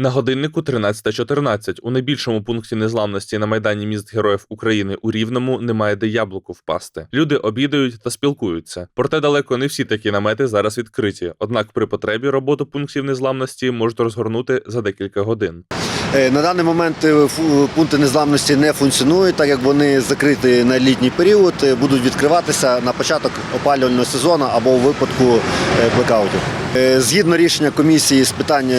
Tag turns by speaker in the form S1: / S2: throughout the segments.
S1: На годиннику 13.14. У найбільшому пункті незламності на майдані міст Героїв України у Рівному немає де яблуку впасти. Люди обідають та спілкуються. Проте далеко не всі такі намети зараз відкриті. Однак при потребі роботу пунктів незламності можуть розгорнути за декілька годин.
S2: Е, На даний момент е, пункти незламності не функціонують, так як вони закриті на літній період, е, будуть відкриватися на початок опалювального сезону або у випадку блекаутів. Згідно рішення комісії з питань,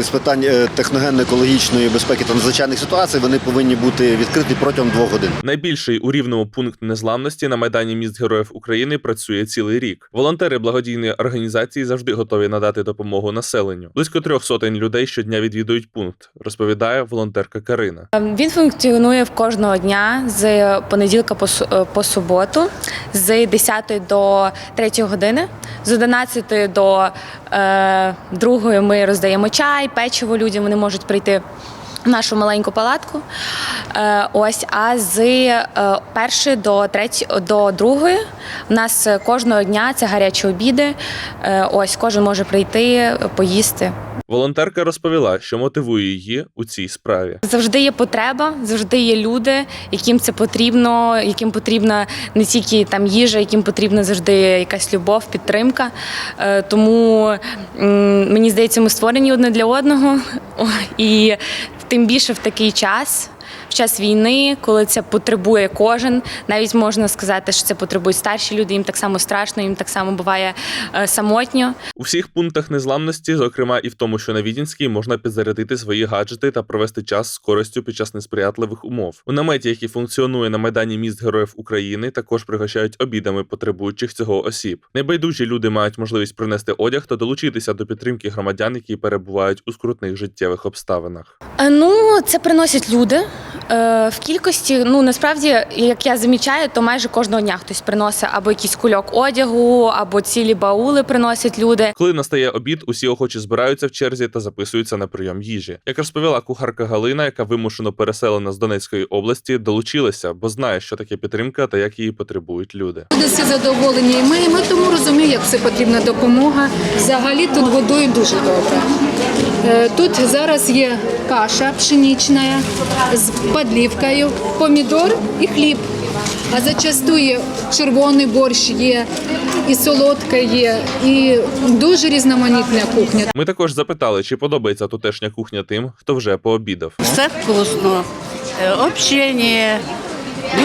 S2: з питань техногенно-екологічної безпеки та надзвичайних ситуацій, вони повинні бути відкриті протягом двох годин.
S1: Найбільший у рівному пункт незламності на майдані міст Героїв України працює цілий рік. Волонтери благодійної організації завжди готові надати допомогу населенню. Близько трьох сотень людей щодня відвідують пункт, розповідає волонтерка Карина.
S3: Він функціонує в кожного дня з понеділка по, су- е, по суботу, з 10 до 3 години, з 11 до е, 2 ми роздаємо чай, печиво людям, вони можуть прийти. В Нашу маленьку палатку. Е, ось, а з е, першої до третьої до другої у нас кожного дня це гарячі обіди. Е, ось кожен може прийти, поїсти.
S1: Волонтерка розповіла, що мотивує її у цій справі.
S3: Завжди є потреба, завжди є люди, яким це потрібно, яким потрібна не тільки там їжа, яким потрібна завжди якась любов, підтримка. Тому мені здається, ми створені одне для одного. І тим більше в такий час. В час війни, коли це потребує кожен, навіть можна сказати, що це потребують старші люди. Їм так само страшно, їм так само буває е, самотньо.
S1: У всіх пунктах незламності, зокрема і в тому, що на Відінській, можна підзарядити свої гаджети та провести час з користю під час несприятливих умов. У наметі, який функціонує на майдані міст Героїв України, також пригощають обідами потребуючих цього осіб. Небайдужі люди мають можливість принести одяг та долучитися до підтримки громадян, які перебувають у скрутних життєвих обставинах.
S3: Е, Ну, це приносять люди. Е, В кількості, ну насправді, як я замічаю, то майже кожного дня хтось приносить або якийсь кульок одягу, або цілі баули приносять люди.
S1: Коли настає обід, усі охочі збираються в черзі та записуються на прийом їжі. Як розповіла кухарка Галина, яка вимушено переселена з Донецької області, долучилася, бо знає, що таке підтримка та як її потребують люди.
S4: Люди всі задоволені, і ми, і ми тому розуміємо, як це потрібна допомога. Взагалі тут годують дуже добре. Е, Тут зараз є каша пшенична з подлівкою, помідор і хліб. А зачасту є червоний борщ є, і солодка є, і дуже різноманітна кухня.
S1: Ми також запитали, чи подобається тутешня кухня тим, хто вже пообідав.
S5: Все вкусно, Е, общення,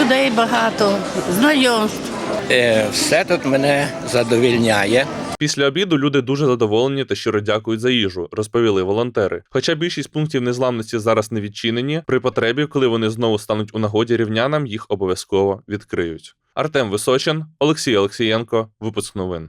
S5: людей багато, знайомств.
S6: Е, Все тут мене задовільняє.
S1: Після обіду люди дуже задоволені та щиро дякують за їжу, розповіли волонтери. Хоча більшість пунктів незламності зараз не відчинені, при потребі, коли вони знову стануть у нагоді рівнянам, їх обов'язково відкриють. Артем Височин, Олексій Олексієнко, випуск новин.